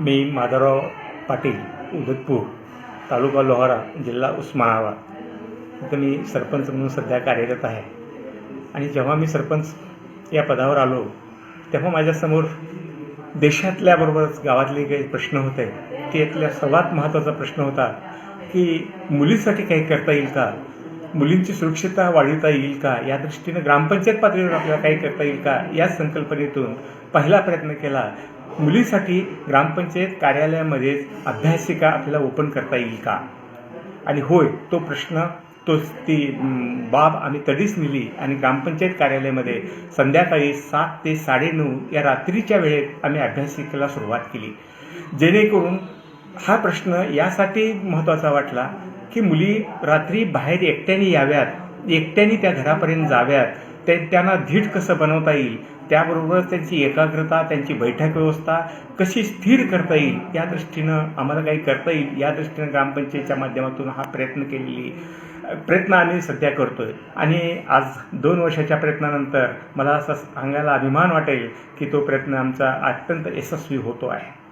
मी माधवराव पाटील उदतपूर तालुका लोहारा जिल्हा उस्मानाबाद. इथं मी सरपंच म्हणून सध्या कार्यरत आहे. आणि जेव्हा मी सरपंच या पदावर आलो तेव्हा माझ्यासमोर देशातल्याबरोबरच गावातले काही प्रश्न होते. त्यातल्या सर्वात महत्त्वाचा प्रश्न होता की मुलीसाठी काही करता येईल का? मुलींची सुरक्षितता वाढवता येईल का? या दृष्टीनं ग्रामपंचायत पातळीवर आपल्याला काही करता येईल का? या संकल्पनेतून पहिला प्रयत्न केला. मुलीसाठी ग्रामपंचायत कार्यालयामध्ये अभ्यासिका आपल्याला ओपन करता येईल का? आणि होय तो प्रश्न तो ती बाब आम्ही तडीच नेली आणि ग्रामपंचायत कार्यालयामध्ये संध्याकाळी सात ते साडेनऊ या रात्रीच्या वेळेत आम्ही अभ्यासिकेला सुरुवात केली. जेणेकरून हा प्रश्न यासाठी महत्त्वाचा वाटला की मुली रात्री बाहेर एकट्याने याव्यात एकट्याने त्या घरापर्यंत जाव्यात. ते त्यांना धीट कसं बनवता येईल? त्याबरोबर त्यांची एकाग्रता त्यांची बैठक व्यवस्था कशी स्थिर करता येईल? या दृष्टीनं आम्हाला काही करता येईल? या दृष्टीनं ग्रामपंचायतच्या माध्यमातून हा प्रयत्न केलेली प्रयत्न आम्ही सध्या करतोय. आणि आज दोन वर्षाच्या प्रयत्नानंतर मला असं सांगायला अभिमान वाटेल की तो प्रयत्न आमचा अत्यंत यशस्वी होतो आहे.